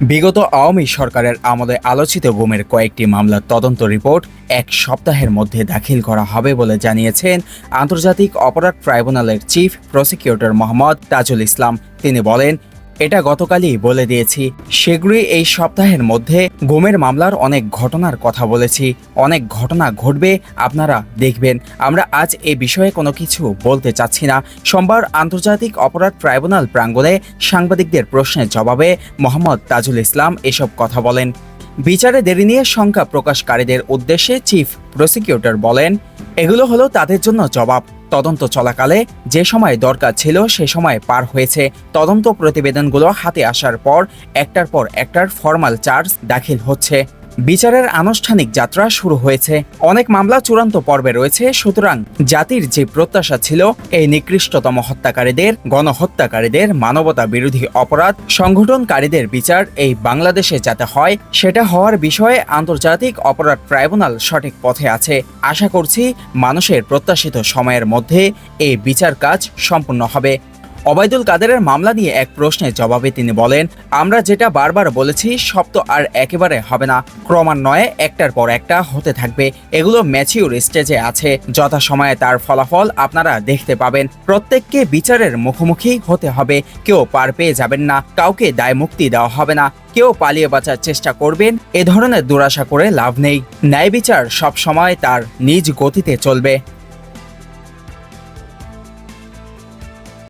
বিগত আওয়ামী সরকারের আমলে আলোচিত গুমের কয়েকটি মামলার তদন্ত রিপোর্ট এক সপ্তাহের মধ্যে দাখিল করা হবে বলে জানিয়েছেন আন্তর্জাতিক অপরাধ ট্রাইব্যুনালের চিফ প্রসিকিউটর মোহাম্মদ তাজুল ইসলাম। তিনি বলেন এটা গতকালই বলে দিয়েছি। শীঘ্রই এই সপ্তাহের মধ্যে গুমের মামলার অনেক ঘটনার কথা বলেছি। অনেক ঘটনা ঘটবে, আপনারা দেখবেন। আমরা আজ এ বিষয়ে কোনো কিছু বলতে চাচ্ছি না। সোমবার আন্তর্জাতিক অপরাধ ট্রাইব্যুনাল প্রাঙ্গণে সাংবাদিকদের প্রশ্নের জবাবে মোহাম্মদ তাজুল ইসলাম এসব কথা বলেন। বিচারে দেরি নিয়ে শঙ্কা প্রকাশকারীদের উদ্দেশ্যে চিফ প্রসিকিউটর বলেন, এগুলো হলো তাদের জন্য জবাব। তদন্ত চলাকালে যে সময় দরকার ছিল সে সময় পার হয়েছে। তদন্ত প্রতিবেদনগুলো হাতে আসার পর একটার পর একটার ফর্মাল চার্জ দাখিল হচ্ছে। বিচারের আনুষ্ঠানিক যাত্রা শুরু হয়েছে। অনেক মামলা চূড়ান্ত পর্বে রয়েছে, সুতরাং জাতির যে প্রত্যাশা ছিল, এই নিকৃষ্টতম হত্যাকারীদের, গণহত্যাকারীদের মানবতা বিরোধী অপরাধ সংগঠনকারীদের বিচার এই বাংলাদেশে যাতে হয়, সেটা হওয়ার বিষয়ে আন্তর্জাতিক অপরাধ ট্রাইব্যুনাল সঠিক পথে আছে। আশা করছি, মানুষের প্রত্যাশিত সময়ের মধ্যে এই বিচার কাজ সম্পূর্ণ হবে। অবায়দুল কাদেরের মামলা নিয়ে এক প্রশ্নের জবাবে তিনি বলেন, আমরা যেটা বারবার বলেছি, সব তো আর একেবারে হবে না। ক্রমান্বয়ে একটার পর একটা হতে থাকবে। এগুলো ম্যাচিউর স্টেজে আছে। যথাসময়ে তার ফলাফল আপনারা দেখতে পাবেন। প্রত্যেককে বিচারের মুখোমুখি হতে হবে। কেউ পার পেয়ে যাবেন না। কাউকে দায় মুক্তি দেওয়া হবে না। কেউ পালিয়ে বাঁচার চেষ্টা করবেন। এ ধরনের দুরাশা করে লাভ নেই। ন্যায় বিচার সব সময় তার নিজ গতিতে চলবে।